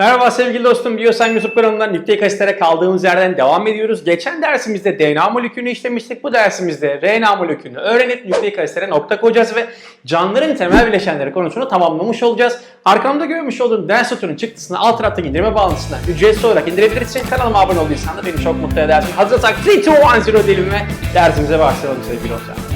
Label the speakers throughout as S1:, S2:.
S1: Merhaba sevgili dostum, Biyosen YouTube kanalından nükleik asitlere kaldığımız yerden devam ediyoruz. Geçen dersimizde DNA molekülünü işlemiştik. Bu dersimizde RNA molekülünü öğrenip nükleik asitlere nokta koyacağız ve canlıların temel bileşenleri konusunu tamamlamış olacağız. Arkamda görmüş olduğum ders notunun çıktısını alt taraftaki indirme bağlantısından ücretsiz olarak indirebilirsin. Kanalıma abone olduysan da beni çok mutlu edersin. Hazırsak 3, 2, 1, 0 diyelim dersimize başlayalım sevgili dostlar.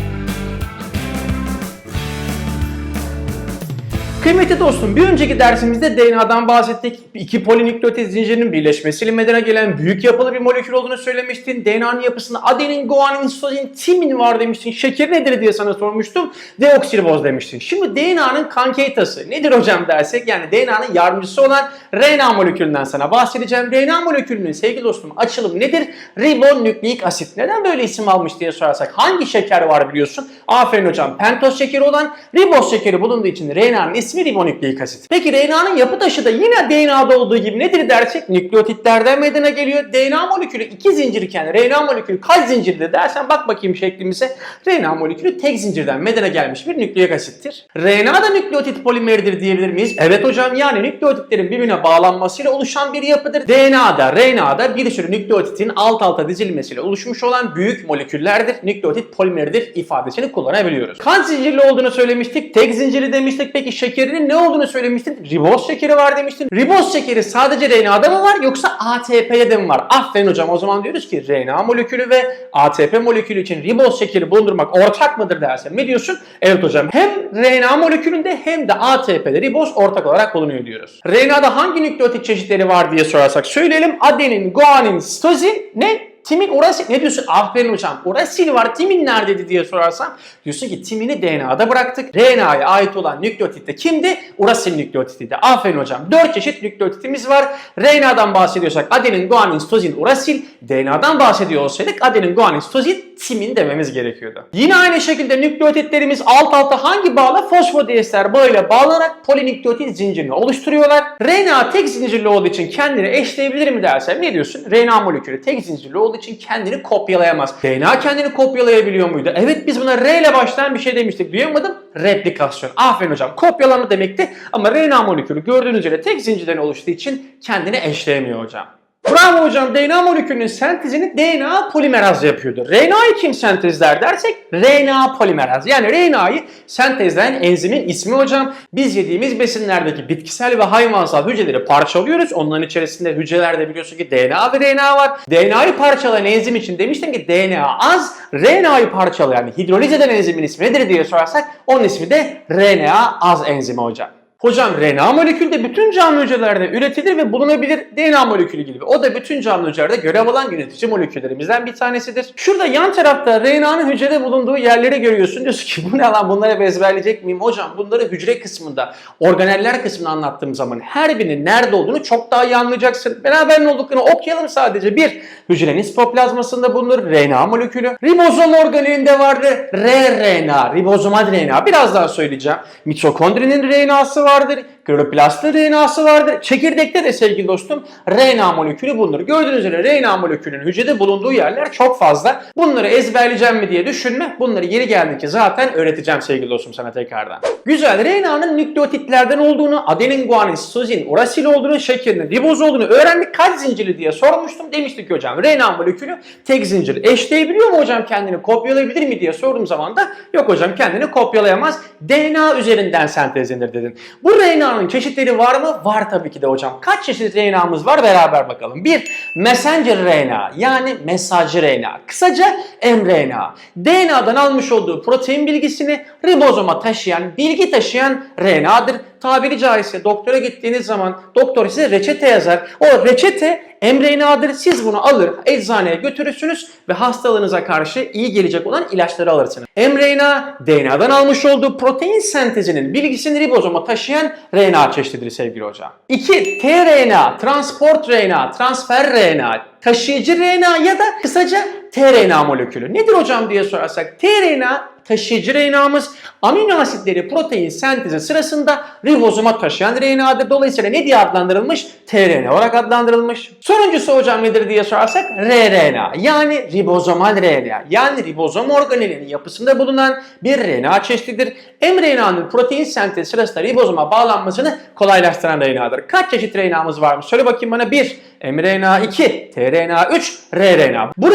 S1: Kıymetli dostum, bir önceki dersimizde DNA'dan bahsettik. İki polinükleotit zincirinin birleşmesiyle meydana gelen büyük yapılı bir molekül olduğunu söylemiştin. DNA'nın yapısında adenin, guanin, sitozin, timin var demiştin. Şeker nedir diye sana sormuştum. Deoksiriboz demiştin. Şimdi DNA'nın kankeytası nedir hocam dersek yani DNA'nın yardımcısı olan RNA molekülünden sana bahsedeceğim. RNA molekülünün sevgili dostum açılımı nedir? Ribonükleik asit. Neden böyle isim almış diye sorarsak hangi şeker var biliyorsun? Aferin hocam. Pentoz şekeri olan riboz şekeri bulunduğu için RNA'nın ismi ribonükleik asit. Peki RNA'nın yapı taşı da yine DNA'da olduğu gibi nedir dersek nükleotitlerden meydana geliyor. DNA molekülü iki zincirken RNA molekülü kaç zincirde dersen bak bakayım şeklimize. RNA molekülü tek zincirden meydana gelmiş bir nükleik asittir. RNA da nükleotit polimeridir diyebilir miyiz? Evet hocam yani nükleotitlerin birbirine bağlanmasıyla oluşan bir yapıdır. DNA'da, RNA'da bir sürü nükleotitin alt alta dizilmesiyle oluşmuş olan büyük moleküllerdir. Nükleotit polimeridir ifadesini kullanabiliyoruz. Kaç zincirli olduğunu söylemiştik. Tek zincirli demiştik. Peki şekerinin ne olduğunu söylemiştin. Riboz şekeri var demiştin. Riboz şekeri sadece RNA'da mı var yoksa ATP'de de mi var? Aferin hocam o zaman diyoruz ki RNA molekülü ve ATP molekülü için riboz şekeri bulundurmak ortak mıdır dersen ne diyorsun? Evet hocam hem RNA molekülünde hem de ATP'de riboz ortak olarak bulunuyor diyoruz. RNA'da hangi nükleotit çeşitleri var diye sorarsak söyleyelim. Adenin, guanin, sitozin ne? Timin urasil ne diyorsun? Aferin hocam. Urasil var. Timin neredeydi diye sorarsam diyorsun ki timini DNA'da bıraktık. RNA'ya ait olan nükleotit de kimdi? Urasil nükleotitiydi. Aferin hocam. 4 çeşit nükleotitimiz var. RNA'dan bahsediyorsak adenin, guanin, sitozin, urasil. DNA'dan bahsediyor olsaydık adenin, guanin, sitozin, timin dememiz gerekiyordu. Yine aynı şekilde nükleotitlerimiz alt alta hangi bağla? Fosfodiester bağıyla bağlanarak polinükleotit zincirini oluşturuyorlar. RNA tek zincirli olduğu için kendini eşleyebilir mi dersem ne diyorsun? RNA molekülü tek zincirli olduğu için kendini kopyalayamaz. DNA kendini kopyalayabiliyor muydu? Evet biz buna R ile başlayan bir şey demiştik. Duyamadım. Replikasyon. Aferin hocam. Kopyalama demekti. Ama RNA molekülü gördüğünüz üzere tek zincirden oluştuğu için kendini eşleyemiyor hocam. Bravo hocam DNA molekülünün sentezini DNA polimeraz yapıyordu. RNA'yı kim sentezler dersek RNA polimeraz. Yani RNA'yı sentezleyen enzimin ismi hocam. Biz yediğimiz besinlerdeki bitkisel ve hayvansal hücreleri parçalıyoruz. Onların içerisinde hücrelerde biliyorsun ki DNA ve RNA var. DNA'yı parçalayan enzim için demiştim ki DNA az, RNA'yı parçalayan hidroliz eden enzimin ismi nedir diye sorarsak onun ismi de RNA az enzimi hocam. Hocam RNA molekülü de bütün canlı hücrelerde üretilir ve bulunabilir DNA molekülü gibi. O da bütün canlı hücrelerde görev alan yönetici moleküllerimizden bir tanesidir. Şurada yan tarafta RNA'nın hücrede bulunduğu yerleri görüyorsun. Diyorsun ki bu ne lan bunları ezberleyecek miyim? Hocam bunları hücre kısmında, organeller kısmında anlattığım zaman her birinin nerede olduğunu çok daha iyi anlayacaksın. Beraber ne olduklarını okuyalım sadece. Bir, hücrenin sitoplazmasında bulunur RNA molekülü. Ribozom organelinde vardır rRNA, ribozomal RNA. Biraz daha söyleyeceğim. Mitokondrinin RNA'sı vardır. Kloroplastlı RNA'sı vardır. Çekirdekte de sevgili dostum RNA molekülü bulunur. Gördüğünüz üzere RNA molekülünün hücrede bulunduğu yerler çok fazla. Bunları ezberleyeceğim mi diye düşünme. Bunları yeri geldikçe zaten öğreteceğim sevgili dostum sana tekrardan. Güzel. RNA'nın nükleotitlerden olduğunu, adenin, guanin, sitozin, urasil olduğunu, şekerin, riboz olduğunu öğrendik. Kaç zincirli diye sormuştum. Demiştik hocam RNA molekülü tek zincir. Eşleyebiliyor mu hocam kendini? Kopyalayabilir mi diye sorduğum zaman da yok hocam kendini kopyalayamaz. DNA üzerinden sentezlenir dedin. Bu RNA'nın çeşitleri var mı? Var tabii ki de hocam. Kaç çeşit RNA'mız var beraber bakalım. Bir, messenger RNA yani mesajcı RNA. Kısaca mRNA. DNA'dan almış olduğu protein bilgisini ribozoma taşıyan, bilgi taşıyan RNA'dır. Tabiri caizse doktora gittiğiniz zaman doktor size reçete yazar. O reçete mRNA'dır. Siz bunu alır eczaneye götürürsünüz ve hastalığınıza karşı iyi gelecek olan ilaçları alırsınız. mRNA DNA'dan almış olduğu protein sentezinin bilgisini ribozoma taşıyan RNA çeşididir sevgili hocam. 2. tRNA, transport RNA, transfer RNA, taşıyıcı RNA ya da kısaca tRNA molekülü. Nedir hocam diye sorarsak tRNA taşıyıcı RNA'mız amino asitleri protein sentezi sırasında ribozoma taşıyan RNA'dır. Dolayısıyla ne diye adlandırılmış? tRNA olarak adlandırılmış. Son Sonuncusu hocam nedir diye sorarsak rRNA yani ribozomal RNA yani ribozom organelinin yapısında bulunan bir RNA çeşididir. mRNA'nın protein sentezi sırasında ribozoma bağlanmasını kolaylaştıran RNA'dır. Kaç çeşit RNA'mız var mı? Söyle bakayım bana 1, mRNA 2, tRNA 3, rRNA. Bu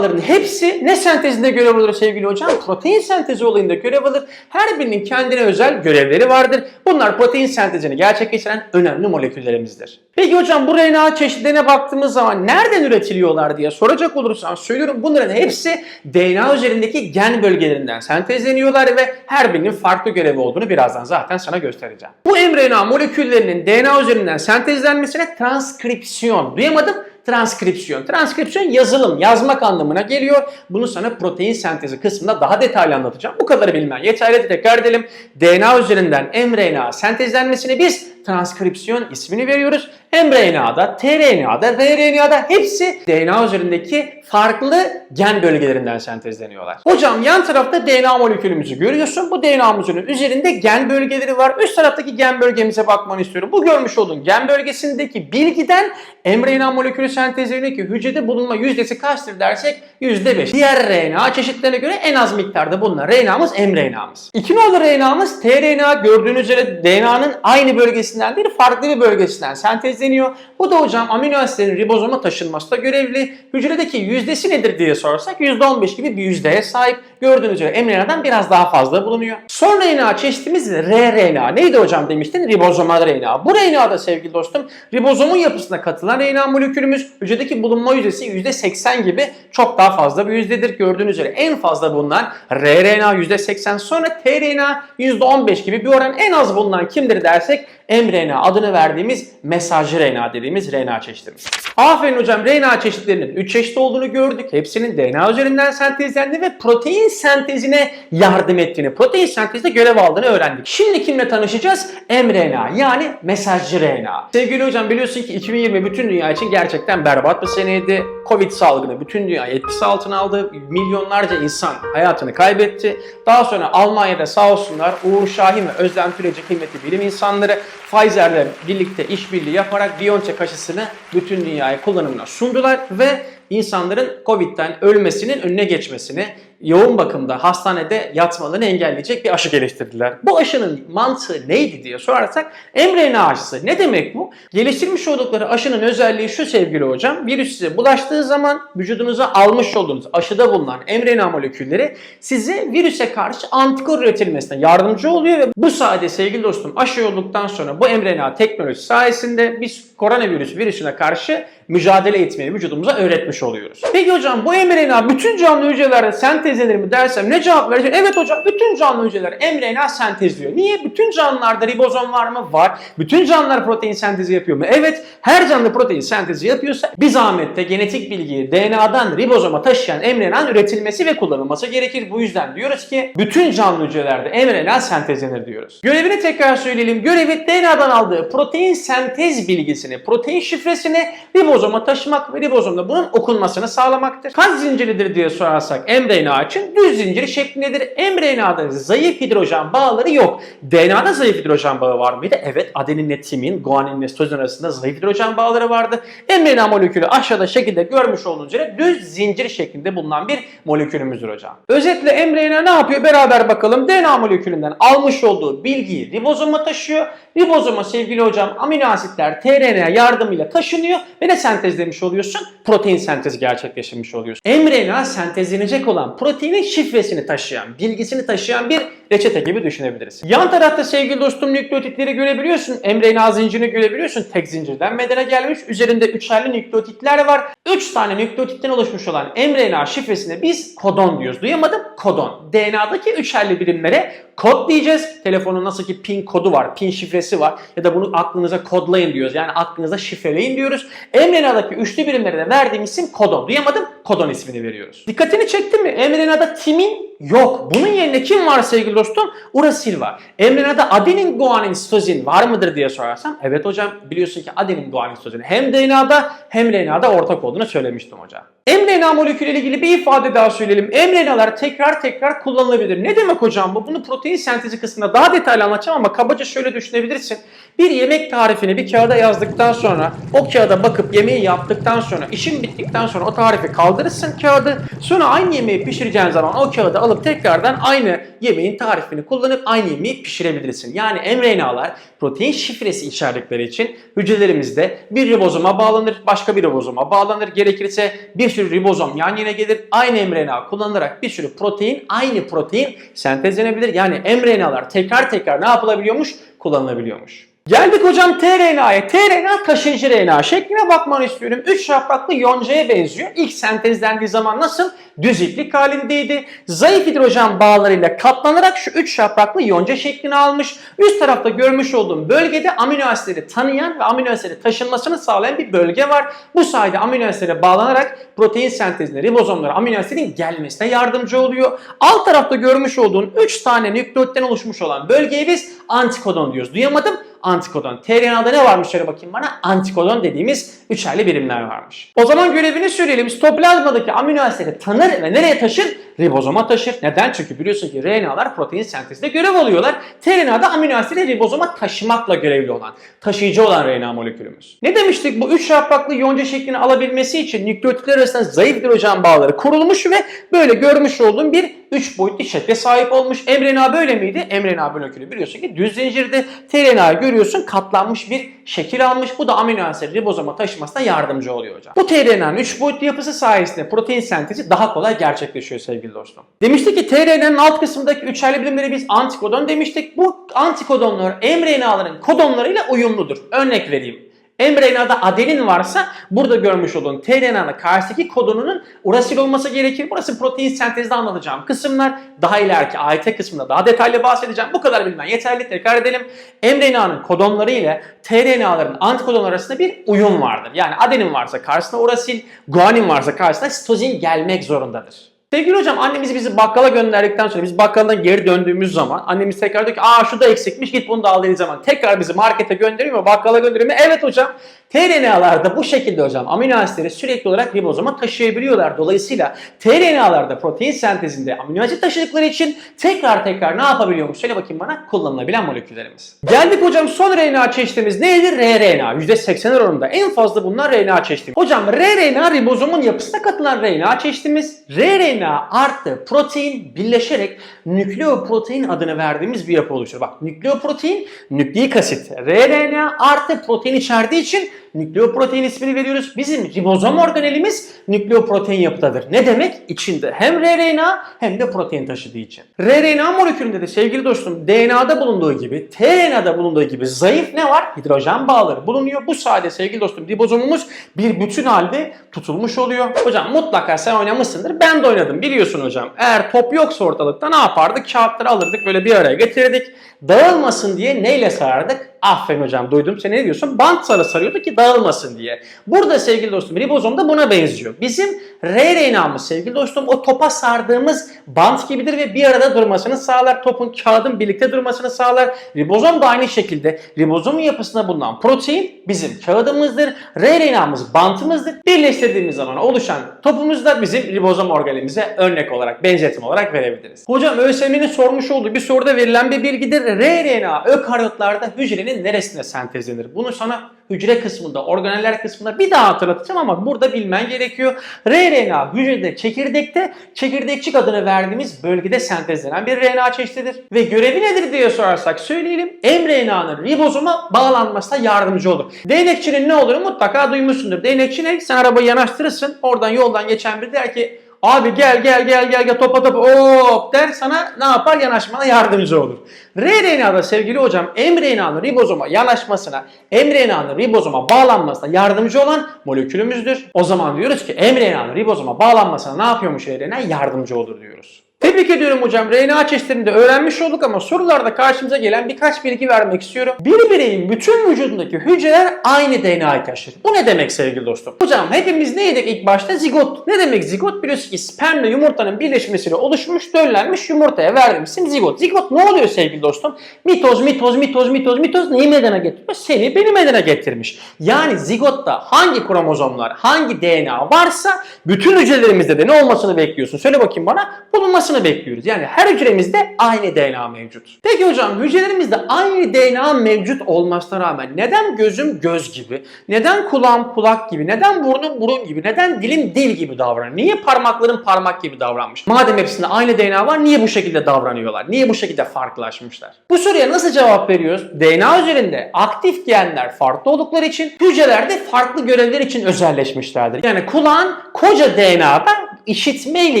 S1: RNA'ların hepsi ne sentezinde görev alır sevgili hocam? Protein sentezi olayında görev alır. Her birinin kendine özel görevleri vardır. Bunlar protein sentezini gerçekleştiren önemli moleküllerimizdir. Peki hocam bu RNA çeşitlerine baktığımız zaman nereden üretiliyorlar diye soracak olursan söylüyorum bunların hepsi DNA üzerindeki gen bölgelerinden sentezleniyorlar ve her birinin farklı görevi olduğunu birazdan zaten sana göstereceğim. Bu mRNA moleküllerinin DNA üzerinden sentezlenmesine transkripsiyon duyamadım transkripsiyon. Transkripsiyon yazılım, yazmak anlamına geliyor. Bunu sana protein sentezi kısmında daha detaylı anlatacağım. Bu kadarı bilmen yeterli. Tekrar edelim. DNA üzerinden mRNA sentezlenmesine biz transkripsiyon ismini veriyoruz. mRNA'da, tRNA'da, rRNA'da hepsi DNA üzerindeki farklı gen bölgelerinden sentezleniyorlar. Hocam yan tarafta DNA molekülümüzü görüyorsun. Bu DNA'mızın üzerinde gen bölgeleri var. Üst taraftaki gen bölgemize bakmanı istiyorum. Bu görmüş olduğun gen bölgesindeki bilgiden mRNA molekülü sentezlerine ki hücrede bulunma yüzdesi kaçtır dersek %5. Diğer RNA çeşitlerine göre en az miktarda bulunan RNA'mız mRNA'mız. İki nolu RNA'mız tRNA gördüğünüz üzere DNA'nın aynı bölgesinden değil farklı bir bölgesinden sentezleniyor. Bu da hocam amino asitlerin ribozoma taşınmasında görevli. Hücredeki yüzdesi nedir diye sorarsak %15 gibi bir yüzdeye sahip. Gördüğünüz üzere mRNA'dan biraz daha fazla bulunuyor. Son RNA çeşitimiz rRNA. Neydi hocam demiştin? Ribozomal RNA. Bu RNA'da sevgili dostum ribozomun yapısına katılan RNA molekülümüz hücredeki bulunma yüzdesi %80 gibi çok daha fazla bir yüzdedir. Gördüğünüz üzere en fazla bulunan rRNA %80 sonra tRNA %15 gibi bir oran en az bulunan kimdir dersek mRNA adını verdiğimiz mesajcı RNA dediğimiz RNA çeşitimiz. Aferin hocam RNA çeşitlerinin 3 çeşit olduğunu gördük. Hepsinin DNA üzerinden sentezlendi ve protein sentezine yardım ettiğini, protein sentezinde görev aldığını öğrendik. Şimdi kimle tanışacağız? mRNA yani mesajcı RNA. Sevgili hocam biliyorsun ki 2020 bütün dünya için gerçekten berbat bir seneydi. Covid salgını bütün dünya etkisi altına aldı. Milyonlarca insan hayatını kaybetti. Daha sonra Almanya'da sağ olsunlar Uğur Şahin ve Özlem Türeci kıymetli bilim insanları Pfizer'le birlikte işbirliği yaparak BioNTech aşısını bütün dünyaya kullanımına sundular ve insanların Covid'den ölmesinin önüne geçmesini, yoğun bakımda hastanede yatmalarını engelleyecek bir aşı geliştirdiler. Bu aşının mantığı neydi diye sorarsak mRNA aşısı. Ne demek bu? Geliştirmiş oldukları aşının özelliği şu sevgili hocam. Virüs size bulaştığı zaman vücudunuza almış olduğunuz aşıda bulunan mRNA molekülleri size virüse karşı antikor üretilmesine yardımcı oluyor ve bu sayede sevgili dostum aşı olduktan sonra bu mRNA teknolojisi sayesinde biz koronavirüs virüsüne karşı mücadele etmeyi vücudumuza öğretmiş oluyoruz. Peki hocam bu mRNA bütün canlı hücrelerde sentezlenir mi dersem ne cevap vereceksin? Evet hocam bütün canlı hücreler mRNA sentezliyor. Niye? Bütün canlılarda ribozom var mı? Var. Bütün canlılar protein sentezi yapıyor mu? Evet. Her canlı protein sentezi yapıyorsa bir zahmette genetik bilgiyi DNA'dan ribozoma taşıyan mRNA'nın üretilmesi ve kullanılması gerekir. Bu yüzden diyoruz ki bütün canlı hücrelerde mRNA sentezlenir diyoruz. Görevini tekrar söyleyelim. Görevi DNA'dan aldığı protein sentez bilgisini, protein şifresini ribozoma taşımak ve ribozomda bunun okunmasını sağlamaktır. Kaç zinciridir diye sorarsak mRNA için düz zinciri şeklindedir. mRNA'da zayıf hidrojen bağları yok. DNA'da zayıf hidrojen bağı var mıydı? Evet adeninle timin, guaninle sitozin arasında zayıf hidrojen bağları vardı. mRNA molekülü aşağıda şekilde görmüş olduğunuz üzere düz zincir şeklinde bulunan bir molekülümüzdür hocam. Özetle mRNA ne yapıyor? Beraber bakalım. DNA molekülünden almış olduğu bilgiyi ribozoma taşıyor. Ribozoma sevgili hocam amino asitler tRNA yardımıyla taşınıyor ve ne sentezlemiş oluyorsun? Protein sentezi gerçekleştirmiş oluyorsun. mRNA sentezlenecek olan proteinin şifresini taşıyan, bilgisini taşıyan bir reçete gibi düşünebiliriz. Yan tarafta sevgili dostum nükleotitleri görebiliyorsun. mRNA zincirini görebiliyorsun. Tek zincirden meydana gelmiş. Üzerinde üçerli nükleotitler var. 3 tane nükleotitten oluşmuş olan mRNA şifresine biz kodon diyoruz. Duyamadım? Kodon. DNA'daki üçerli birimlere kod diyeceğiz. Telefonun nasıl ki pin kodu var, pin şifresi var ya da bunu aklınıza kodlayın diyoruz. Yani aklınıza şifreleyin diyoruz. mRNA'daki üçlü birimlere de verdiğim isim kodon. Duyamadım? Kodon ismini veriyoruz. Dikkatini çekti mi? mRNA'da timin yok. Bunun yerine kim var sevgili dostum? Urasil var. mRNA'da adenin, guanin, sitozin var mıdır diye sorarsam evet hocam biliyorsun ki adenin, guanin, sitozin hem DNA'da hem RNA'da ortak olduğunu söylemiştim hocam. mRNA molekülü ile ilgili bir ifade daha söyleyelim. mRNA'lar tekrar tekrar kullanılabilir. Ne demek hocam bu? Bunu protein sentezi kısmında daha detaylı anlatacağım ama kabaca şöyle düşünebilirsin. Bir yemek tarifini bir kağıda yazdıktan sonra o kağıda bakıp yemeği yaptıktan sonra işin bittikten sonra o tarifi kaldırırsın kağıdı. Sonra aynı yemeği pişireceğin zaman o kağıdı alıp tekrardan aynı yemeğin tarifini kullanıp aynı yemeği pişirebilirsin. Yani mRNA'lar protein şifresi içerdikleri için hücrelerimizde bir ribozoma bağlanır, başka bir ribozoma bağlanır. Gerekirse bir sürü ribozom yan yana gelir. Aynı mRNA kullanılarak bir sürü protein, aynı protein sentezlenebilir. Yani mRNA'lar tekrar tekrar ne yapılabiliyormuş? Kullanılabiliyormuş. Geldik hocam tRNA'ya. tRNA taşıyıcı RNA şekline bakmanı istiyorum. 3 yapraklı yoncaya benziyor. İlk sentezlendiği zaman nasıl? Düz iplik halindeydi. Zayıf hidrojen bağlarıyla katlanarak şu 3 yapraklı yonca şeklini almış. Üst tarafta görmüş olduğum bölgede amino asitleri tanıyan ve amino asitleri taşınmasını sağlayan bir bölge var. Bu sayede amino asitlere bağlanarak protein sentezine, ribozomlara amino asitin gelmesine yardımcı oluyor. Alt tarafta görmüş olduğun 3 tane nükleotiden oluşmuş olan bölgeye biz antikodon diyoruz. Duyamadım antikodon. tRNA'da ne varmış şöyle bakayım bana? Antikodon dediğimiz üçerli birimler varmış. O zaman görevini söyleyelim. Sitoplazmadaki amino asitleri tanır ve nereye taşır? Ribozoma taşır. Neden? Çünkü biliyorsun ki RNA'lar protein sentezinde görev alıyorlar. tRNA'da amino asitleri ribozoma taşımakla görevli olan, taşıyıcı olan RNA molekülümüz. Ne demiştik? Bu üç yapraklı yonca şeklini alabilmesi için nükleotitler arasında zayıf hidrojen bağları kurulmuş ve böyle görmüş olduğum bir 3 boyutlu şekle sahip olmuş. mRNA böyle miydi? mRNA molekülü biliyorsun ki düz zincirde. tRNA görüyorsun katlanmış bir şekil almış. Bu da amino asit ribozoma taşımasına yardımcı oluyor hocam. Bu tRNA'nın 3 boyutlu yapısı sayesinde protein sentezi daha kolay gerçekleşiyor sevgili dostum. Demiştik ki tRNA'nın alt kısmındaki üçerli birimleri biz antikodon demiştik. Bu antikodonlar mRNA'ların kodonlarıyla uyumludur. Örnek vereyim. mRNA'da adenin varsa burada görmüş olduğun tRNA'nın karşısındaki kodonunun urasil olması gerekir. Burası protein sentezde anlatacağım kısımlar. Daha ileriki AYT kısmında daha detaylı bahsedeceğim. Bu kadar bilmen yeterli. Tekrar edelim. mRNA'nın kodonları ile tRNA'ların antikodon arasında bir uyum vardır. Yani adenin varsa karşısına urasil, guanin varsa karşısına sitozin gelmek zorundadır. Sevgili hocam annemiz bizi bakkala gönderdikten sonra biz bakkaldan geri döndüğümüz zaman annemiz tekrar diyor ki aa şu da eksikmiş git bunu da al dediği zaman tekrar bizi markete gönderiyor mu bakkala gönderiyor mu? Evet hocam tRNA'larda bu şekilde hocam amino asitleri sürekli olarak ribozoma taşıyabiliyorlar. Dolayısıyla tRNA'larda protein sentezinde amino asit taşıdıkları için tekrar tekrar ne yapabiliyormuş? Söyle bakayım bana kullanılabilen moleküllerimiz. Geldik hocam son RNA çeşitimiz neydi? rRNA. %80 oranında en fazla bunlar RNA çeşidi. Hocam rRNA ribozomun yapısına katılan RNA çeşitimiz. rRNA artı protein birleşerek nükleoprotein adını verdiğimiz bir yapı oluşur. Bak nükleoprotein nükleik asit. rRNA artı protein içerdiği için nükleoprotein ismini veriyoruz. Bizim ribozom organelimiz nükleoprotein yapıdadır. Ne demek? İçinde hem rRNA hem de protein taşıdığı için. rRNA molekülünde de sevgili dostum DNA'da bulunduğu gibi, tRNA'da bulunduğu gibi zayıf ne var? Hidrojen bağları bulunuyor. Bu sayede sevgili dostum ribozomumuz bir bütün halde tutulmuş oluyor. Hocam mutlaka sen oynamışsındır. Ben de oynadım biliyorsun hocam. Eğer top yoksa ortalıkta ne yapardık? Kağıtları alırdık böyle bir araya getirirdik. Dağılmasın diye neyle sarardık? Aferin hocam duydum. Sen ne diyorsun? Bant sarı sarıyorduk ki dağılmasın diye. Burada sevgili dostum ribozom da buna benziyor. Bizim rRNA'mız sevgili dostum o topa sardığımız bant gibidir ve bir arada durmasını sağlar. Topun kağıdın birlikte durmasını sağlar. Ribozom da aynı şekilde ribozomun yapısında bulunan protein bizim kağıdımızdır. rRNA'mız bantımızdır. Birleştirdiğimiz zaman oluşan topumuz da bizim ribozom organelimize örnek olarak, benzetim olarak verebiliriz. Hocam ÖSYM'nin sormuş olduğu bir soruda verilen bir bilgidir. rRNA ökaryotlarda hücrenin neresinde sentezlenir? Bunu sana hücre kısmında, organeller kısmında bir daha hatırlatacağım ama burada bilmen gerekiyor. rRNA hücrede çekirdekte çekirdekçik adını verdiğimiz bölgede sentezlenen bir RNA çeşididir. Ve görevi nedir diye sorarsak söyleyelim. mRNA'nın ribozoma bağlanmasına yardımcı olur. Değnekçinin ne olduğunu mutlaka duymuşsundur. Değnekçi ne? Sen arabayı yanaştırırsın. Oradan yoldan geçen biri der ki Abi gel gel gel gel gel topa topa hop der sana ne yapar yanaşmana yardımcı olur. rRNA'da sevgili hocam mRNA'nın ribozoma yanaşmasına, mRNA'nın ribozoma bağlanmasına yardımcı olan molekülümüzdür. O zaman diyoruz ki mRNA'nın ribozoma bağlanmasına ne yapıyormuş RNA? Yardımcı olur diyoruz. Tebrik ediyorum hocam. RNA çeşitlerini öğrenmiş olduk ama sorularda karşımıza gelen birkaç bilgi vermek istiyorum. Bir bireyin bütün vücudundaki hücreler aynı DNA'yı taşır. Bu ne demek sevgili dostum? Hocam hepimiz neydik ilk başta? Zigot. Ne demek zigot? Biliyorsun ki spermle yumurtanın birleşmesiyle oluşmuş, döllenmiş yumurtaya verdiğimiz zigot. Zigot ne oluyor sevgili dostum? Mitoz, mitoz, mitoz, mitoz, mitoz neyi meydana getiriyor? Seni beni meydana getirmiş. Yani zigotta hangi kromozomlar, hangi DNA varsa bütün hücrelerimizde de ne olmasını bekliyorsun? Söyle bakayım bana. Bulunması bekliyoruz. Yani her hücremizde aynı DNA mevcut. Peki hocam hücrelerimizde aynı DNA mevcut olmasına rağmen neden gözüm göz gibi, neden kulağım kulak gibi, neden burnum burun gibi, neden dilim dil gibi davranıyor? Niye parmaklarım parmak gibi davranmış? Madem hepsinde aynı DNA var niye bu şekilde davranıyorlar? Niye bu şekilde farklılaşmışlar? Bu soruya nasıl cevap veriyoruz? DNA üzerinde aktif genler farklı oldukları için hücrelerde farklı görevler için özelleşmişlerdir. Yani kulağın koca DNA'da işitme ile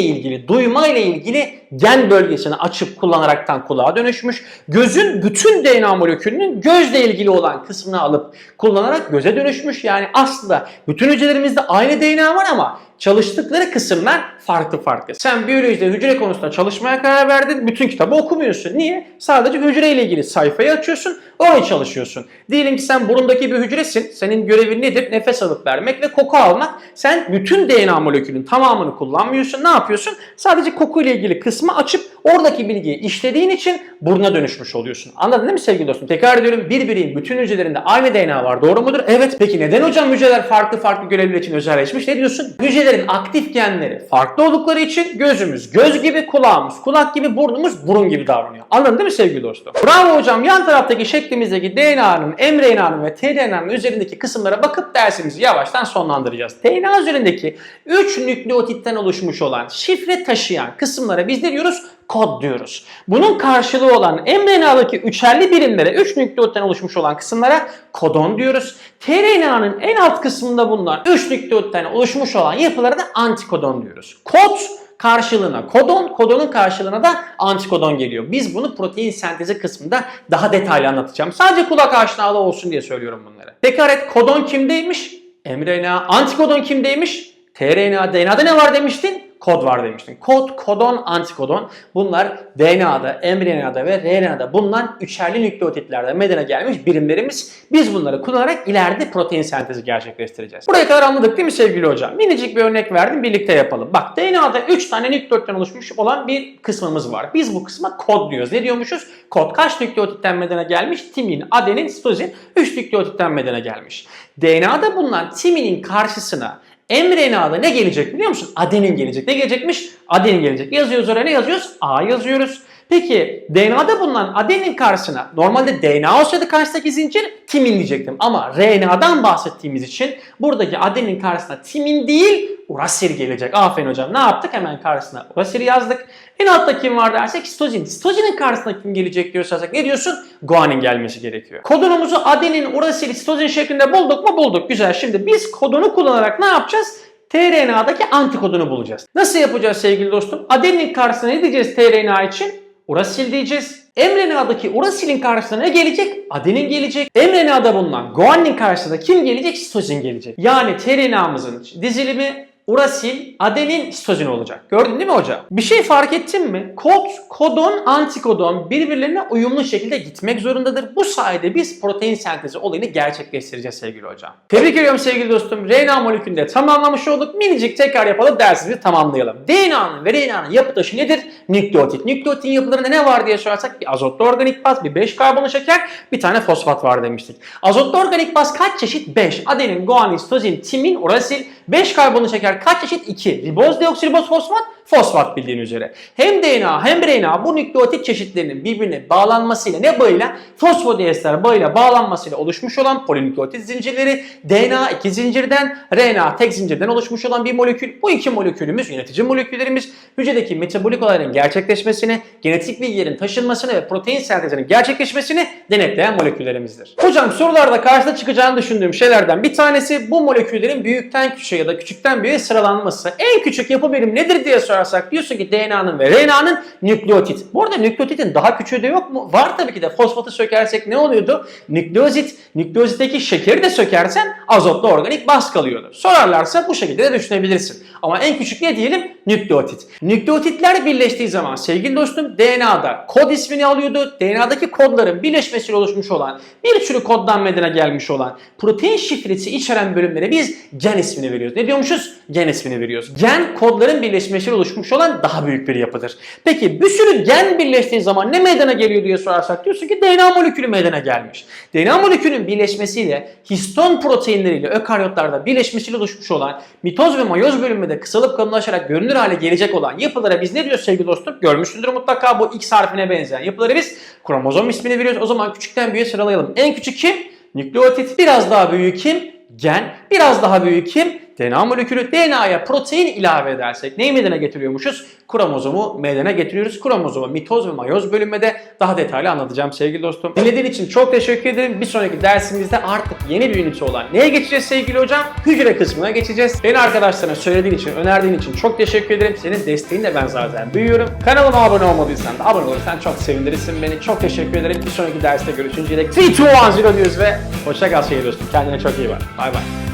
S1: ilgili, duyma ile ilgili gen bölgesini açıp kullanaraktan kulağa dönüşmüş. Gözün bütün DNA molekülünün gözle ilgili olan kısmını alıp kullanarak göze dönüşmüş. Yani aslında bütün hücrelerimizde aynı DNA var ama çalıştıkları kısımlar farklı farklı. Sen biyolojide hücre konusunda çalışmaya karar verdin. Bütün kitabı okumuyorsun. Niye? Sadece hücre ile ilgili sayfayı açıyorsun. Orayı çalışıyorsun. Diyelim ki sen burundaki bir hücresin. Senin görevin nedir? Nefes alıp vermek ve koku almak. Sen bütün DNA molekülün tamamını kullanmıyorsun. Ne yapıyorsun? Sadece koku ile ilgili kısmı açıp oradaki bilgiyi işlediğin için buruna dönüşmüş oluyorsun. Anladın değil mi sevgili dostum? Tekrar ediyorum bir bireyin bütün hücrelerinde aynı DNA var. Doğru mudur? Evet. Peki neden hocam hücreler farklı farklı görevler için özelleşmiş? Ne diyorsun? Hücrelerin aktif genleri farklı oldukları için gözümüz göz gibi, kulağımız kulak gibi, burnumuz burun gibi davranıyor. Anladın değil mi sevgili dostum? Bravo hocam. Yan taraftaki şeklimizdeki DNA'nın, mRNA'nın ve tRNA'nın üzerindeki kısımlara bakıp dersimizi yavaştan sonlandıracağız. DNA üzerindeki 3 nükleotitten oluşmuş olan şifre taşıyan kısımlara biz ne diyoruz? Kod diyoruz. Bunun karşılığı olan mRNA'daki üçerli birimlere 3 nükleotitten oluşmuş olan kısımlara kodon diyoruz. tRNA'nın en alt kısmında bulunan 3 nükleotitten oluşmuş olan yapılara da antikodon diyoruz. Kod karşılığına kodon, kodonun karşılığına da antikodon geliyor. Biz bunu protein sentezi kısmında daha detaylı anlatacağım. Sadece kulak aşinalığı olsun diye söylüyorum bunları. Peki Aret kodon kimdeymiş? mRNA. Antikodon kimdeymiş? tRNA. DNA'da ne var demiştin? Kod var demiştin. Kod, kodon, antikodon bunlar DNA'da, mRNA'da ve RNA'da bulunan üçerli nükleotitlerde meydana gelmiş birimlerimiz. Biz bunları kullanarak ileride protein sentezi gerçekleştireceğiz. Buraya kadar anladık değil mi sevgili hocam? Minicik bir örnek verdim birlikte yapalım. Bak DNA'da 3 tane nükleotitten oluşmuş olan bir kısmımız var. Biz bu kısma kod diyoruz. Ne diyormuşuz? Kod kaç nükleotitten meydana gelmiş? Timin, adenin, sitozin 3 nükleotitten meydana gelmiş. DNA'da bulunan timinin karşısına mRNA'da ne gelecek biliyor musun? Adenin gelecek. Ne gelecekmiş? Adenin gelecek. Yazıyoruz oraya ne yazıyoruz? A yazıyoruz. Peki DNA'da bulunan adenin karşısına normalde DNA olsaydı karşısındaki zincir timin diyecektim. Ama RNA'dan bahsettiğimiz için buradaki adenin karşısına timin değil urasil gelecek. Aferin hocam. Ne yaptık? Hemen karşısına urasil yazdık. En altta kim var dersek sitozin. Sitozinin karşısına kim gelecek diyorsak ne diyorsun? Guanin gelmesi gerekiyor. Kodonumuzu adenin, urasil, sitozin şeklinde bulduk mu? Bulduk. Güzel. Şimdi biz kodonu kullanarak ne yapacağız? tRNA'daki antikodunu bulacağız. Nasıl yapacağız sevgili dostum? Adenin karşısına ne diyeceğiz tRNA için? Urasil diyeceğiz. mRNA'daki urasilin karşısına ne gelecek? Adenin gelecek. mRNA'da bulunan guanin karşısında kim gelecek? Sitozin gelecek. Yani tRNA'mızın dizilimi urasil, adenin, sitozin olacak. Gördün değil mi hocam? Bir şey fark ettin mi? Kod, kodon, antikodon birbirlerine uyumlu şekilde gitmek zorundadır. Bu sayede biz protein sentezi olayını gerçekleştireceğiz sevgili hocam. Tebrik ediyorum sevgili dostum. RNA molekülünü de tamamlamış olduk. Minicik tekrar yapalım dersimizi tamamlayalım. DNA'nın ve RNA'nın yapı taşı nedir? Nükleotit. Nükleotin yapılarında ne var diye sorarsak bir azotlu organik baz, bir 5 karbonlu şeker, bir tane fosfat var demiştik. Azotlu organik baz kaç çeşit? 5. Adenin, guanin, sitozin, timin, urasil, 5 karbonlu şeker kaç çeşit? 2. Riboz, deoksiriboz, fosfat, fosfat bildiğin üzere. Hem DNA hem RNA bu nükleotit çeşitlerinin birbirine bağlanmasıyla ne bağıyla? Fosfodiester bağıyla bağlanmasıyla oluşmuş olan polinükleotit zincirleri DNA iki zincirden RNA tek zincirden oluşmuş olan bir molekül. Bu iki molekülümüz yönetici moleküllerimiz hücredeki metabolik olayların gerçekleşmesini, genetik bilgilerin taşınmasını ve protein sentezinin gerçekleşmesini denetleyen moleküllerimizdir. Hocam sorularda karşıda çıkacağını düşündüğüm şeylerden bir tanesi bu moleküllerin büyükten küçüğe ya da küçükten büyüğe sıralanması. En küçük yapı birim nedir diye sorarsak diyorsun ki DNA'nın ve RNA'nın nükleotit. Bu arada nükleotitin daha küçüğü de yok mu? Var tabii ki de fosfatı sökersek ne oluyordu? Nükleozit, nükleozitteki şekeri de sökersen azotlu organik baz kalıyordu. Sorarlarsa bu şekilde de düşünebilirsin. Ama en küçük ne diyelim? Nükleotit. Nükleotitler birleştiği zaman sevgili dostum DNA'da kod ismini alıyordu. DNA'daki kodların birleşmesiyle oluşmuş olan bir sürü koddan meydana gelmiş olan protein şifresi içeren bölümlere biz gen ismini veriyoruz. Ne diyormuşuz? Gen ismini veriyoruz. Gen kodların birleşmesiyle oluşmuş olan daha büyük bir yapıdır. Peki bir sürü gen birleştiği zaman ne meydana geliyor diye sorarsak diyorsun ki DNA molekülü meydana gelmiş. DNA molekülünün birleşmesiyle histon proteinleriyle ökaryotlarda birleşmesiyle oluşmuş olan mitoz ve mayoz bölünmede kısalıp kalınlaşarak görünür hale gelecek olan yapılara biz ne diyoruz sevgili dostum? Görmüşsündür mutlaka bu X harfine benzeyen yapıları biz kromozom ismini veriyoruz. O zaman küçükten büyüğe sıralayalım. En küçük kim? Nükleotit. Biraz daha büyük kim? Gen. Biraz daha büyük kim? DNA molekülü. DNA'ya protein ilave edersek neyi meydana getiriyormuşuz? Kromozomu meydana getiriyoruz. Kromozomu mitoz ve mayoz bölünmede daha detaylı anlatacağım sevgili dostum. Dinlediğin için çok teşekkür ederim. Bir sonraki dersimizde artık yeni bir ünite olan neye geçeceğiz sevgili hocam? Hücre kısmına geçeceğiz. Beni arkadaşlarına söylediğin için, önerdiğin için çok teşekkür ederim. Senin desteğinle ben zaten büyüyorum. Kanalıma abone olmadıysan da abone olursan çok sevindirirsin beni. Çok teşekkür ederim. Bir sonraki derste görüşünceye dek 3, 2, 1, 0 diyoruz ve hoşça kal sevgili dostum. Kendine çok iyi bak. Bay bay.